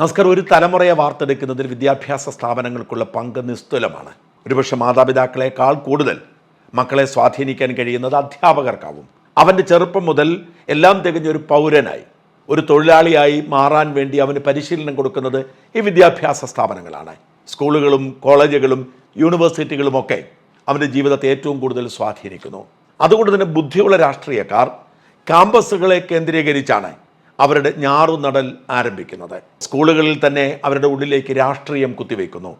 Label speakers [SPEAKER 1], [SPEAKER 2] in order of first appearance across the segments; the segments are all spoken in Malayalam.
[SPEAKER 1] നമസ്കാരം ഒരു തലമുറയെ വാർത്തെടുക്കുന്നതിൽ വിദ്യാഭ്യാസ സ്ഥാപനങ്ങൾക്കുള്ള പങ്ക് നിസ്തുലമാണ്. ഒരുപക്ഷെ മാതാപിതാക്കളെക്കാൾ കൂടുതൽ മക്കളെ സ്വാധീനിക്കാൻ കഴിയുന്നത് അധ്യാപകർക്കാവും. അവന്റെ ചെറുപ്പം മുതൽ എല്ലാം തികഞ്ഞ ഒരു പൗരനായി ഒരു തൊഴിലാളിയായി മാറാൻ വേണ്ടി അവന് പരിശീലനം കൊടുക്കുന്നത് ഈ വിദ്യാഭ്യാസ സ്ഥാപനങ്ങളാണ്. സ്കൂളുകളും കോളേജുകളും യൂണിവേഴ്സിറ്റികളുമൊക്കെ അവന്റെ ജീവിതത്തെ ഏറ്റവും കൂടുതൽ സ്വാധീനിക്കുന്നു. അതുകൊണ്ട് തന്നെ ബുദ്ധിയുള്ള രാഷ്ട്രീയക്കാർ ക്യാമ്പസുകളെ കേന്ദ്രീകരിച്ചാണ് അവരുടെ ഞാറുനടൽ ആരംഭിക്കുന്നത്. സ്കൂളുകളിൽ തന്നെ അവരുടെ ഉള്ളിലേക്ക് രാഷ്ട്രീയം കുത്തിവെക്കുന്നു.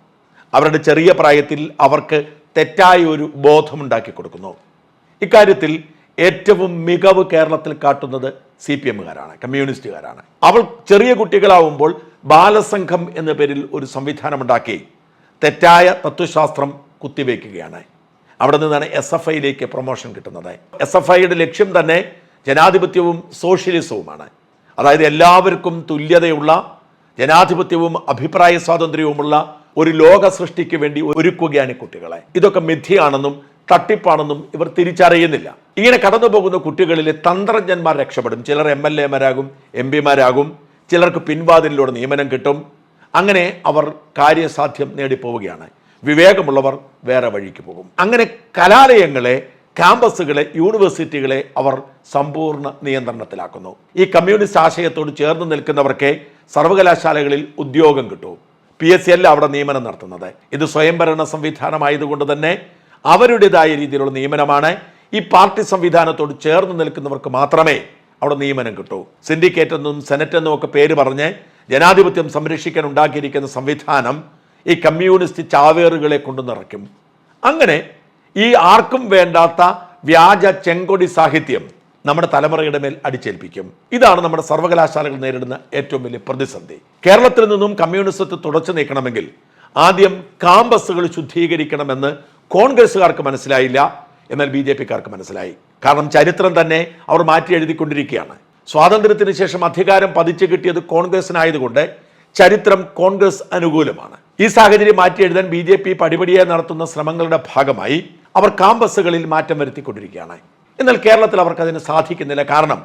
[SPEAKER 1] അവരുടെ ചെറിയ പ്രായത്തിൽ അവർക്ക് തെറ്റായ ഒരു ബോധമുണ്ടാക്കി കൊടുക്കുന്നു. ഇക്കാര്യത്തിൽ ഏറ്റവും മികവ് കേരളത്തിൽ കാട്ടുന്നത് സി പി എമ്മുകാരാണ് കമ്മ്യൂണിസ്റ്റുകാരാണ്. അവൾ ചെറിയ കുട്ടികളാവുമ്പോൾ ബാലസംഘം എന്ന പേരിൽ ഒരു സംവിധാനമുണ്ടാക്കി തെറ്റായ തത്വശാസ്ത്രം കുത്തിവെക്കുകയാണ്. അവിടെ നിന്നാണ് എസ് എഫ് ഐയിലേക്ക് പ്രൊമോഷൻ കിട്ടുന്നത്. എസ് എഫ് ഐയുടെ ലക്ഷ്യം തന്നെ ജനാധിപത്യവും സോഷ്യലിസവുമാണ്. അതായത് എല്ലാവർക്കും തുല്യതയുള്ള ജനാധിപത്യവും അഭിപ്രായ സ്വാതന്ത്ര്യവുമുള്ള ഒരു ലോക സൃഷ്ടിക്ക് വേണ്ടി ഒരുക്കുകയാണ് കുട്ടികളെ. ഇതൊക്കെ മിഥ്യയാണെന്നും തട്ടിപ്പാണെന്നും ഇവർ തിരിച്ചറിയുന്നില്ല. ഇങ്ങനെ കടന്നു പോകുന്ന കുട്ടികളിലെ തന്ത്രജ്ഞന്മാർ രക്ഷപ്പെടും. ചിലർ എം എൽ എമാരാകും എം പിമാരാകും ചിലർക്ക് പിൻവാതിലിലൂടെ നിയമനം കിട്ടും. അങ്ങനെ അവർ കാര്യസാധ്യം നേടിപ്പോവുകയാണ്. വിവേകമുള്ളവർ വേറെ വഴിക്ക് പോകും. അങ്ങനെ കലാലയങ്ങളെ ക്യാമ്പസുകളെ യൂണിവേഴ്സിറ്റികളെ അവർ സമ്പൂർണ നിയന്ത്രണത്തിലാക്കുന്നു. ഈ കമ്മ്യൂണിസ്റ്റ് ആശയത്തോട് ചേർന്ന് നിൽക്കുന്നവർക്ക് സർവകലാശാലകളിൽ ഉദ്യോഗം കിട്ടും. പി എസ് സി അല്ല അവിടെ നിയമനം നടത്തുന്നത്. ഇത് സ്വയംഭരണ സംവിധാനമായതുകൊണ്ട് തന്നെ അവരുടേതായ രീതിയിലുള്ള നിയമനമാണ്. ഈ പാർട്ടി സംവിധാനത്തോട് ചേർന്ന് നിൽക്കുന്നവർക്ക് മാത്രമേ അവിടെ നിയമനം കിട്ടൂ. സിൻഡിക്കേറ്റ് എന്നും സെനറ്റ് എന്നും ഒക്കെ പേര് പറഞ്ഞ് ജനാധിപത്യം സംരക്ഷിക്കാൻ ഉണ്ടാക്കിയിരിക്കുന്ന സംവിധാനം ഈ കമ്മ്യൂണിസ്റ്റ് ചാവേറുകളെ കൊണ്ടു നിറയ്ക്കും. അങ്ങനെ ഈ ആർക്കും വേണ്ടാത്ത വ്യാജ ചെങ്കൊടി സാഹിത്യം നമ്മുടെ തലമുറയുടെ മേൽ അടിച്ചേൽപ്പിക്കും. ഇതാണ് നമ്മുടെ സർവകലാശാലകൾ നേരിടുന്ന ഏറ്റവും വലിയ പ്രതിസന്ധി. കേരളത്തിൽ നിന്നും കമ്മ്യൂണിസത്തെ തുടച്ചു നീക്കണമെങ്കിൽ ആദ്യം കാമ്പസുകൾ ശുദ്ധീകരിക്കണമെന്ന് കോൺഗ്രസ്സുകാർക്ക് മനസ്സിലായില്ല. എന്നാൽ ബി ജെ പിക്കാർക്ക് മനസ്സിലായി. കാരണം ചരിത്രം തന്നെ അവർ മാറ്റി എഴുതിക്കൊണ്ടിരിക്കുകയാണ്. സ്വാതന്ത്ര്യത്തിന് ശേഷം അധികാരം പതിച്ചു കിട്ടിയത് കോൺഗ്രസിനായതുകൊണ്ട് ചരിത്രം കോൺഗ്രസ് അനുകൂലമാണ്. ഈ സാഹചര്യം മാറ്റി എഴുതാൻ ബി ജെ പി പടിപടിയായി നടത്തുന്ന ശ്രമങ്ങളുടെ ഭാഗമായി അവർ കാമ്പസുകളിൽ മാറ്റം വരുത്തിക്കൊണ്ടിരിക്കുകയാണ്. എന്നാൽ കേരളത്തിൽ അവർക്ക് അതിന് സാധിക്കുന്നില്ല. കാരണം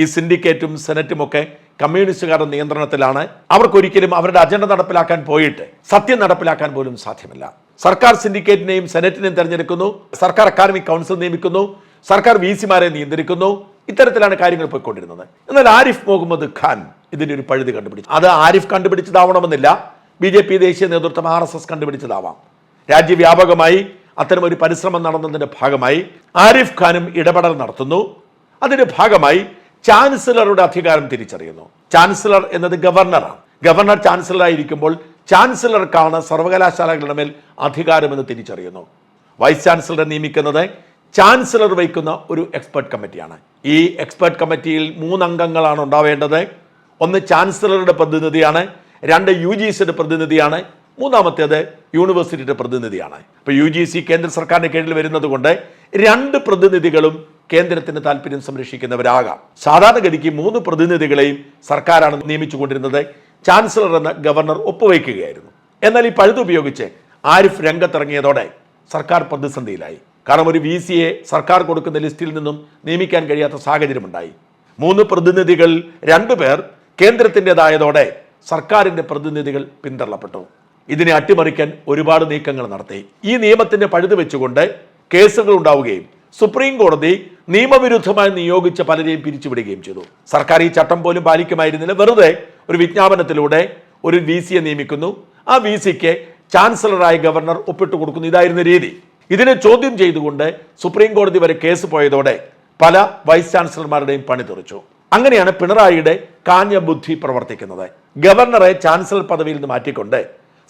[SPEAKER 1] ഈ സിൻഡിക്കേറ്റും സെനറ്റും ഒക്കെ കമ്മ്യൂണിസ്റ്റുകാരുടെ നിയന്ത്രണത്തിലാണ്. അവർക്കൊരിക്കലും അവരുടെ അജണ്ട നടപ്പിലാക്കാൻ പോയിട്ട് സത്യം നടപ്പിലാക്കാൻ പോലും സാധ്യമല്ല. സർക്കാർ സിൻഡിക്കേറ്റിനെയും സെനറ്റിനെയും തെരഞ്ഞെടുക്കുന്നു. സർക്കാർ അക്കാദമിക് കൗൺസിൽ നിയമിക്കുന്നു. സർക്കാർ വി സിമാരെ നിയന്ത്രിക്കുന്നു. ഇത്തരത്തിലാണ് കാര്യങ്ങൾ പോയിക്കൊണ്ടിരുന്നത്. എന്നാൽ ആരിഫ് മുഹമ്മദ് ഖാൻ ഇതിന്റെ ഒരു പഴുതി കണ്ടുപിടിച്ചു. അത് ആരിഫ് കണ്ടുപിടിച്ചതാവണമെന്നില്ല. ബി ജെ പി ദേശീയ നേതൃത്വം ആർ എസ് എസ് കണ്ടുപിടിച്ചതാവാം. രാജ്യവ്യാപകമായി അത്തരം ഒരു പരിശ്രമം നടന്നതിന്റെ ഭാഗമായി ആരിഫ് ഖാനും ഇടപെടൽ നടത്തുന്നു. അതിന്റെ ഭാഗമായി ചാൻസലറുടെ അധികാരം തിരിച്ചറിയുന്നു. ചാൻസലർ എന്നത് ഗവർണറാണ്. ഗവർണർ ചാൻസലറായിരിക്കുമ്പോൾ ചാൻസലർക്കാണ് സർവകലാശാലകളുടെ മേൽ അധികാരമെന്ന് തിരിച്ചറിയുന്നു. വൈസ് ചാൻസലറെ നിയമിക്കുന്നത് ചാൻസലർ വഹിക്കുന്ന ഒരു എക്സ്പെർട്ട് കമ്മിറ്റിയാണ്. ഈ എക്സ്പെർട്ട് കമ്മിറ്റിയിൽ മൂന്നംഗങ്ങളാണ് ഉണ്ടാവേണ്ടത്. ഒന്ന് ചാൻസലറുടെ പ്രതിനിധിയാണ് രണ്ട് യു ജി സിയുടെ പ്രതിനിധിയാണ് മൂന്നാമത്തേത് യൂണിവേഴ്സിറ്റിയുടെ പ്രതിനിധിയാണ്. ഇപ്പോൾ യു ജി സി കേന്ദ്ര സർക്കാരിന് കീഴിൽ വരുന്നത് കൊണ്ട് രണ്ട് പ്രതിനിധികളും കേന്ദ്രത്തിന് താല്പര്യം സംരക്ഷിക്കുന്നവരാകാം. സാധാരണഗതിക്ക് മൂന്ന് പ്രതിനിധികളെയും സർക്കാരാണ് നിയമിച്ചുകൊണ്ടിരുന്നത്. ചാൻസലർ എന്ന ഗവർണർ ഒപ്പുവയ്ക്കുകയായിരുന്നു. എന്നാൽ ഈ പഴുതുപയോഗിച്ച് ആരിഫ് രംഗത്തിറങ്ങിയതോടെ സർക്കാർ പ്രതിസന്ധിയിലായി. കാരണം ഒരു വി സിയെ സർക്കാർ കൊടുക്കുന്ന ലിസ്റ്റിൽ നിന്നും നിയമിക്കാൻ കഴിയാത്ത സാഹചര്യമുണ്ടായി. മൂന്ന് പ്രതിനിധികൾ രണ്ടുപേർ കേന്ദ്രത്തിന്റെതായതോടെ സർക്കാരിന്റെ പ്രതിനിധികൾ പിന്തള്ളപ്പെട്ടു. ഇതിനെ അട്ടിമറിക്കാൻ ഒരുപാട് നീക്കങ്ങൾ നടത്തി. ഈ നിയമത്തിന്റെ പഴുത് വെച്ചുകൊണ്ട് കേസുകൾ ഉണ്ടാവുകയും സുപ്രീം കോടതി നിയമവിരുദ്ധമായി നിയോഗിച്ച പലരെയും പിരിച്ചുവിടുകയും ചെയ്തു. സർക്കാർ ഈ ചട്ടം പോലും പാലിക്കുമായിരുന്നില്ല. വെറുതെ ഒരു വിജ്ഞാപനത്തിലൂടെ ഒരു വി സിയെ നിയമിക്കുന്നു. ആ വി സിക്ക് ചാൻസലറായ ഗവർണർ ഒപ്പിട്ട് കൊടുക്കുന്നു. ഇതായിരുന്നു രീതി. ഇതിനെ ചോദ്യം ചെയ്തുകൊണ്ട് സുപ്രീം കോടതി വരെ കേസ് പോയതോടെ പല വൈസ് ചാൻസലർമാരുടെയും പണി തെറിച്ചു. അങ്ങനെയാണ് പിണറായിയുടെ കാഞ്ഞ ബുദ്ധി പ്രവർത്തിക്കുന്നത്. ഗവർണറെ ചാൻസലർ പദവിയിൽ നിന്ന് മാറ്റിക്കൊണ്ട്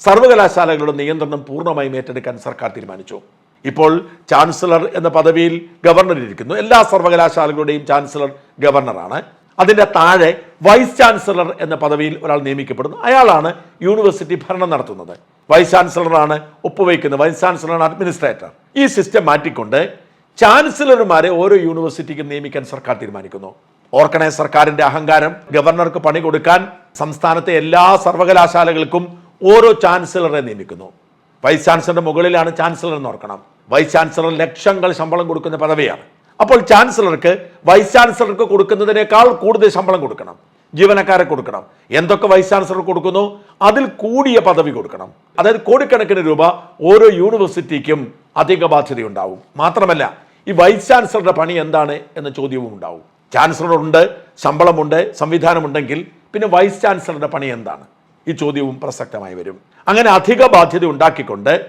[SPEAKER 1] സർവകലാശാലകളുടെ നിയന്ത്രണം പൂർണമായും ഏറ്റെടുക്കാൻ സർക്കാർ തീരുമാനിച്ചു. ഇപ്പോൾ ചാൻസലർ എന്ന പദവിയിൽ ഗവർണർ ഇരിക്കുന്നു. എല്ലാ സർവകലാശാലകളുടെയും ചാൻസലർ ഗവർണറാണ്. അതിന്റെ താഴെ വൈസ് ചാൻസലർ എന്ന പദവിയിൽ ഒരാൾ നിയമിക്കപ്പെടുന്നു. അയാളാണ് യൂണിവേഴ്സിറ്റി ഭരണം നടത്തുന്നത്. വൈസ് ചാൻസലറാണ് ഒപ്പുവയ്ക്കുന്നത്. വൈസ് ചാൻസലറാണ് അഡ്മിനിസ്ട്രേറ്റർ. ഈ സിസ്റ്റം മാറ്റിക്കൊണ്ട് ചാൻസലർമാരെ ഓരോ യൂണിവേഴ്സിറ്റിക്കും നിയമിക്കാൻ സർക്കാർ തീരുമാനിക്കുന്നു. ഓർക്കണേ സർക്കാരിന്റെ അഹങ്കാരം ഗവർണർക്ക് പണി കൊടുക്കാൻ സംസ്ഥാനത്തെ എല്ലാ സർവകലാശാലകൾക്കും ഓരോ ചാൻസലറെ നിയമിക്കുന്നു. വൈസ് ചാൻസലറുടെ മുകളിലാണ് ചാൻസലർ എന്ന് ഓർക്കണം. വൈസ് ചാൻസലർ ലക്ഷങ്ങൾ ശമ്പളം കൊടുക്കുന്ന പദവിയാണ്. അപ്പോൾ ചാൻസലർക്ക് വൈസ് ചാൻസലർക്ക് കൊടുക്കുന്നതിനേക്കാൾ കൂടുതൽ ശമ്പളം കൊടുക്കണം. ജീവനക്കാരെ കൊടുക്കണം. എന്തൊക്കെ വൈസ് ചാൻസലർ കൊടുക്കുന്നു? അതിൽ കൂടിയ പദവി കൊടുക്കണം. അതായത് കോടിക്കണക്കിന് രൂപ ഓരോ യൂണിവേഴ്സിറ്റിക്കും അധിക ബാധ്യതയുണ്ടാവും. മാത്രമല്ല ഈ വൈസ് ചാൻസലറുടെ പണി എന്താണ് എന്ന ചോദ്യവും ഉണ്ടാവും. ചാൻസലർ ഉണ്ട് ശമ്പളമുണ്ട് സംവിധാനമുണ്ടെങ്കിൽ പിന്നെ വൈസ് ചാൻസലറുടെ പണി എന്താണ്? ഈ ചോദ്യവും പ്രസക്തമായി വരും. അങ്ങനെ അധിക ബാധ്യത ഉണ്ടാക്കിക്കൊണ്ട്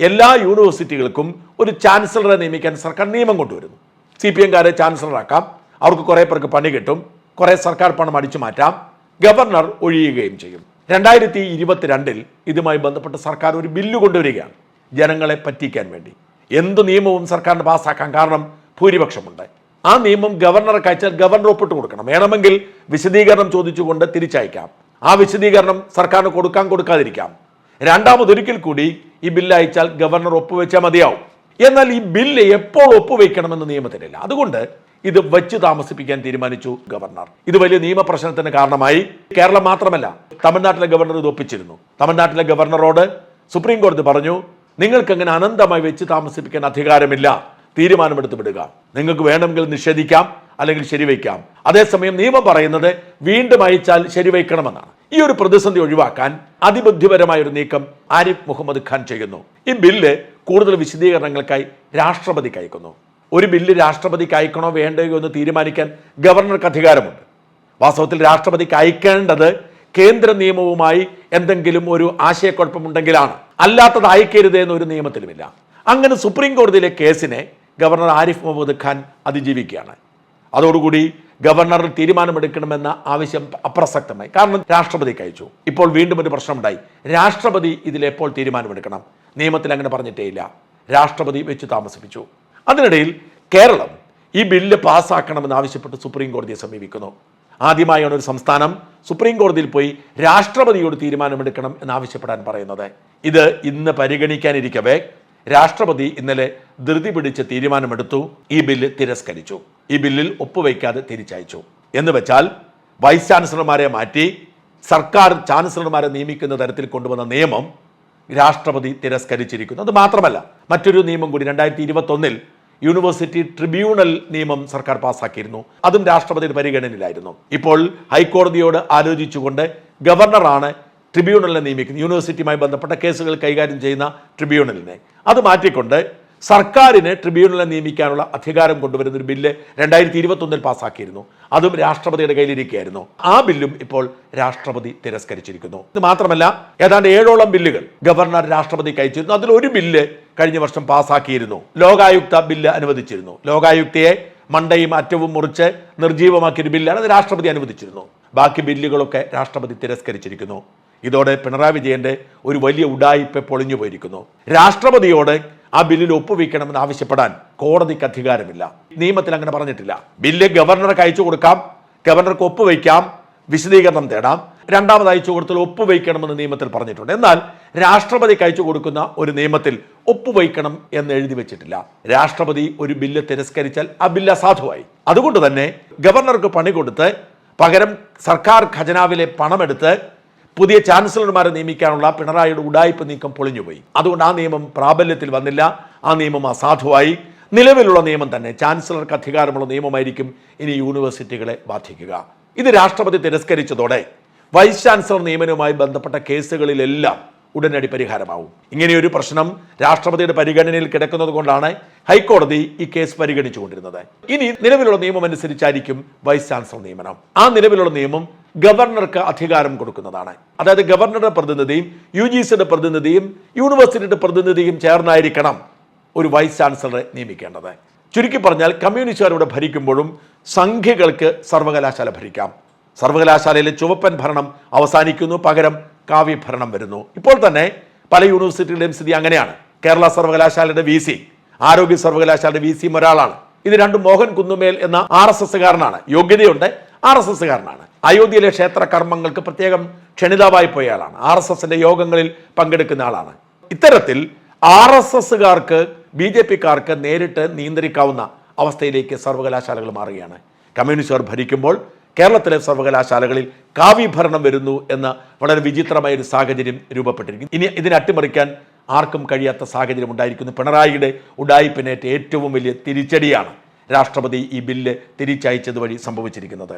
[SPEAKER 1] എല്ലാ യൂണിവേഴ്സിറ്റികൾക്കും ഒരു ചാൻസലറെ നിയമിക്കാൻ സർക്കാർ നിയമം കൊണ്ടുവരുന്നു. സി പി എംകാരെ ചാൻസലറാക്കാം. അവർക്ക് കുറേ പേർക്ക് പണി കിട്ടും. കുറേ സർക്കാർ പണം അടിച്ചു മാറ്റാം. ഗവർണർ ഒഴിയുകയും ചെയ്യും. രണ്ടായിരത്തി ഇരുപത്തിരണ്ടിൽ ഇതുമായി ബന്ധപ്പെട്ട സർക്കാർ ഒരു ബില്ല് കൊണ്ടുവരികയാണ്. ജനങ്ങളെ പറ്റിക്കാൻ വേണ്ടി. എന്ത് നിയമവും സർക്കാരിന് പാസ്സാക്കാൻ കാരണം ഭൂരിപക്ഷമുണ്ട്. ആ നിയമം ഗവർണർക്ക് അയച്ചാൽ ഗവർണർ ഒപ്പിട്ട് കൊടുക്കണം. വേണമെങ്കിൽ വിശദീകരണം ചോദിച്ചുകൊണ്ട് തിരിച്ചയക്കാം. ആ വിശദീകരണം സർക്കാരിന് കൊടുക്കാൻ കൊടുക്കാതിരിക്കാം. രണ്ടാമതൊരിക്കൽ കൂടി ഈ ബില്ല് അയച്ചാൽ ഗവർണർ ഒപ്പുവെച്ചാൽ മതിയാവും. എന്നാൽ ഈ ബില്ല് എപ്പോൾ ഒപ്പുവെക്കണമെന്ന് നിയമത്തിലില്ല അതുകൊണ്ട് ഇത് വച്ച് താമസിപ്പിക്കാൻ തീരുമാനിച്ചു ഗവർണർ. ഇത് വലിയ നിയമപ്രശ്നത്തിന് കാരണമായി. കേരളം മാത്രമല്ല തമിഴ്നാട്ടിലെ ഗവർണർ ഇത് ഒപ്പിച്ചിരുന്നു. തമിഴ്നാട്ടിലെ ഗവർണറോട് സുപ്രീം കോടതി പറഞ്ഞു നിങ്ങൾക്ക് അങ്ങനെ അനന്തമായി വെച്ച് താമസിപ്പിക്കാൻ അധികാരമില്ല. തീരുമാനമെടുത്ത് വിടുക. നിങ്ങൾക്ക് വേണമെങ്കിൽ നിഷേധിക്കാം. അല്ലെങ്കിൽ ശരിവയ്ക്കാം. അതേസമയം നിയമം പറയുന്നത് വീണ്ടും അയച്ചാൽ ശരിവയ്ക്കണമെന്നാണ്. ഈ ഒരു പ്രതിസന്ധി ഒഴിവാക്കാൻ അതിബുദ്ധിപരമായ ഒരു നീക്കം ആരിഫ് മുഹമ്മദ് ഖാൻ ചെയ്യുന്നു. ഈ ബില്ല് കൂടുതൽ വിശദീകരണങ്ങൾക്കായി രാഷ്ട്രപതി അയക്കുന്നു. ഒരു ബില്ല് രാഷ്ട്രപതിക്ക് അയക്കണോ വേണ്ടയോ എന്ന് തീരുമാനിക്കാൻ ഗവർണർക്ക് അധികാരമുണ്ട്. വാസ്തവത്തിൽ രാഷ്ട്രപതിക്ക് അയക്കേണ്ടത് കേന്ദ്ര നിയമവുമായി എന്തെങ്കിലും ഒരു ആശയക്കുഴപ്പമുണ്ടെങ്കിലാണ്. അല്ലാത്തത് അയക്കരുത് എന്നൊരു നിയമത്തിലുമില്ല. അങ്ങനെ സുപ്രീം കോടതിയിലെ കേസിനെ ഗവർണർ ആരിഫ് മുഹമ്മദ് ഖാൻ അതിജീവിക്കുകയാണ്. അതോടുകൂടി ഗവർണർ തീരുമാനമെടുക്കണമെന്ന ആവശ്യം അപ്രസക്തമായി. കാരണം രാഷ്ട്രപതി അയച്ചു ഇപ്പോൾ വീണ്ടും ഒരു പ്രശ്നമുണ്ടായി. രാഷ്ട്രപതി ഇതിൽ എപ്പോൾ തീരുമാനമെടുക്കണം? നിയമത്തിൽ അങ്ങനെ പറഞ്ഞിട്ടേയില്ല. രാഷ്ട്രപതി വെച്ച് താമസിപ്പിച്ചു. അതിനിടയിൽ കേരളം ഈ ബില്ല് പാസ്സാക്കണമെന്ന് ആവശ്യപ്പെട്ട് സുപ്രീം കോടതിയെ സമീപിക്കുന്നു. ആദ്യമായാണ് ഒരു സംസ്ഥാനം സുപ്രീം കോടതിയിൽ പോയി രാഷ്ട്രപതിയോട് തീരുമാനമെടുക്കണം എന്നാവശ്യപ്പെടാൻ പറയുന്നത്. ഇത് ഇന്ന് പരിഗണിക്കാനിരിക്കവേ രാഷ്ട്രപതി ഇന്നലെ ധൃതി പിടിച്ച് തീരുമാനമെടുത്തു. ഈ ബില്ല് തിരസ്കരിച്ചു. ഈ ബില്ലിൽ ഒപ്പുവയ്ക്കാതെ തിരിച്ചയച്ചു. എന്ന് വെച്ചാൽ വൈസ് ചാൻസലർമാരെ മാറ്റി സർക്കാർ ചാൻസലർമാരെ നിയമിക്കുന്ന തരത്തിൽ കൊണ്ടുവന്ന നിയമം രാഷ്ട്രപതി തിരസ്കരിച്ചിരിക്കുന്നു. അത് മാത്രമല്ല മറ്റൊരു നിയമം കൂടി രണ്ടായിരത്തി ഇരുപത്തൊന്നിൽ യൂണിവേഴ്സിറ്റി ട്രിബ്യൂണൽ നിയമം സർക്കാർ പാസ്സാക്കിയിരുന്നു അതും രാഷ്ട്രപതിയുടെ പരിഗണനയിലായിരുന്നു. ഇപ്പോൾ ഹൈക്കോടതിയോട് ആലോചിച്ചുകൊണ്ട് ഗവർണറാണ് ട്രിബ്യൂണലിനെ നിയമിക്കുന്നത്. യൂണിവേഴ്സിറ്റിയുമായി ബന്ധപ്പെട്ട കേസുകൾ കൈകാര്യം ചെയ്യുന്ന ട്രിബ്യൂണലിനെ. അത് മാറ്റിക്കൊണ്ട് സർക്കാരിന് ട്രിബ്യൂണലിനെ നിയമിക്കാനുള്ള അധികാരം കൊണ്ടുവരുന്ന ഒരു ബില്ല് രണ്ടായിരത്തി ഇരുപത്തൊന്നിൽ പാസ്സാക്കിയിരുന്നു അതും രാഷ്ട്രപതിയുടെ കയ്യിലിരിക്കുകയായിരുന്നു ആ ബില്ലും ഇപ്പോൾ രാഷ്ട്രപതി തിരസ്കരിച്ചിരിക്കുന്നു. ഇത് മാത്രമല്ല ഏതാണ്ട് ഏഴോളം ബില്ലുകൾ ഗവർണർ രാഷ്ട്രപതി അയച്ചിരുന്നു അതിൽ ഒരു ബില്ല് കഴിഞ്ഞ വർഷം പാസ്സാക്കിയിരുന്നു ലോകായുക്ത ബില്ല് അനുവദിച്ചിരുന്നു. ലോകായുക്തയെ മണ്ടയും അറ്റവും മുറിച്ച് നിർജീവമാക്കിയൊരു ബില്ലാണ് അത് രാഷ്ട്രപതി അനുവദിച്ചിരുന്നു. ബാക്കി ബില്ലുകളൊക്കെ രാഷ്ട്രപതി തിരസ്കരിച്ചിരിക്കുന്നു. ഇതോടെ പിണറായി വിജയന്റെ ഒരു വലിയ ഉഡായിപ്പ് പൊളിഞ്ഞു പോയിരിക്കുന്നു രാഷ്ട്രപതിയോട് ആ ബില്ലിൽ ഒപ്പുവെക്കണമെന്ന് ആവശ്യപ്പെടാൻ കോടതിക്ക് അധികാരമില്ല. നിയമത്തിൽ അങ്ങനെ പറഞ്ഞിട്ടില്ല. ബില്ല് ഗവർണർക്ക് അയച്ചു കൊടുക്കാം ഗവർണർക്ക് ഒപ്പുവെക്കാം വിശദീകരണം തേടാം. രണ്ടാമത് അയച്ചു കൊടുത്താൽ ഒപ്പുവയ്ക്കണമെന്ന് നിയമത്തിൽ പറഞ്ഞിട്ടുണ്ട്. എന്നാൽ രാഷ്ട്രപതിക്ക് അയച്ചു കൊടുക്കുന്ന ഒരു നിയമത്തിൽ ഒപ്പുവയ്ക്കണം എന്ന് എഴുതി വെച്ചിട്ടില്ല. രാഷ്ട്രപതി ഒരു ബില്ല് തിരസ്കരിച്ചാൽ ആ ബില്ല് അസാധുവായി. അതുകൊണ്ട് തന്നെ ഗവർണർക്ക് പണി കൊടുത്ത് പകരം സർക്കാർ ഖജനാവിലെ പണമെടുത്ത് പുതിയ ചാൻസലർമാരെ നിയമിക്കാനുള്ള പിണറായിയുടെ ഉടായ്പ നീക്കം പൊളിഞ്ഞുപോയി. അതുകൊണ്ട് ആ നിയമം പ്രാബല്യത്തിൽ വന്നില്ല. ആ നിയമം അസാധുവായി. നിലവിലുള്ള നിയമം തന്നെ ചാൻസലർക്ക് അധികാരമുള്ള നിയമമായിരിക്കും ഇനി യൂണിവേഴ്സിറ്റികളെ ബാധിക്കുക. ഇത് രാഷ്ട്രപതി തിരസ്കരിച്ചതോടെ വൈസ് ചാൻസലർ നിയമനവുമായി ബന്ധപ്പെട്ട കേസുകളിലെല്ലാം ഉടനടി പരിഹാരമാവും. ഇങ്ങനെയൊരു പ്രശ്നം രാഷ്ട്രപതിയുടെ പരിഗണനയിൽ കിടക്കുന്നത് കൊണ്ടാണ് ഹൈക്കോടതി ഈ കേസ് പരിഗണിച്ചുകൊണ്ടിരുന്നത്. ഇനി നിലവിലുള്ള നിയമം അനുസരിച്ചായിരിക്കും വൈസ് ചാൻസലർ നിയമനം. ആ നിലവിലുള്ള നിയമം ഗവർണർക്ക് അധികാരം കൊടുക്കുന്നതാണ്. അതായത് ഗവർണറുടെ പ്രതിനിധിയും യു ജി സിയുടെ പ്രതിനിധിയും യൂണിവേഴ്സിറ്റിയുടെ പ്രതിനിധിയും ചേർന്നായിരിക്കണം ഒരു വൈസ് ചാൻസലറെ നിയമിക്കേണ്ടത്. ചുരുക്കി പറഞ്ഞാൽ കമ്മ്യൂണിസ്റ്റുകാർ ഇവിടെ ഭരിക്കുമ്പോഴും സംഖ്യകൾക്ക് സർവകലാശാല ഭരിക്കാം. സർവകലാശാലയിലെ ചുവപ്പൻ ഭരണം അവസാനിക്കുന്നു പകരം കാവ്യഭരണം വരുന്നു. ഇപ്പോൾ തന്നെ പല യൂണിവേഴ്സിറ്റികളുടെയും സ്ഥിതി അങ്ങനെയാണ്. കേരള സർവകലാശാലയുടെ വി സി ആരോഗ്യ സർവകലാശാലയുടെ വി സിയും ഒരാളാണ്. ഇത് രണ്ടും മോഹൻ കുന്നുമേൽ എന്ന ആർ എസ് എസ്സുകാരനാണ്. യോഗ്യതയുണ്ട് ആർ എസ് എസ്സുകാരനാണ്. അയോധ്യയിലെ ക്ഷേത്ര കർമ്മങ്ങൾക്ക് പ്രത്യേകം ക്ഷണിതാവായി പോയ ആളാണ്. ആർ എസ് എസിന്റെ യോഗങ്ങളിൽ പങ്കെടുക്കുന്ന ആളാണ്. ഇത്തരത്തിൽ ആർ എസ് എസ്സുകാർക്ക് ബി ജെ പിക്കാർക്ക് നേരിട്ട് നിയന്ത്രിക്കാവുന്ന അവസ്ഥയിലേക്ക് സർവകലാശാലകൾ മാറുകയാണ്. കമ്മ്യൂണിസ്റ്റുകാർ ഭരിക്കുമ്പോൾ കേരളത്തിലെ സർവകലാശാലകളിൽ കാവ്യഭരണം വരുന്നു എന്ന വളരെ വിചിത്രമായ ഒരു സാഹചര്യം രൂപപ്പെട്ടിരിക്കുന്നു. ഇനി ഇതിനെ അട്ടിമറിക്കാൻ ആർക്കും കഴിയാത്ത സാഹചര്യം ഉണ്ടായിരിക്കുന്നു. പിണറായിയുടെ ഉഡായിപ്പിനേറ്റ ഏറ്റവും വലിയ തിരിച്ചടിയാണ് രാഷ്ട്രപതി ഈ ബില്ല് തിരിച്ചയച്ചത് വഴി സംഭവിച്ചിരിക്കുന്നത്.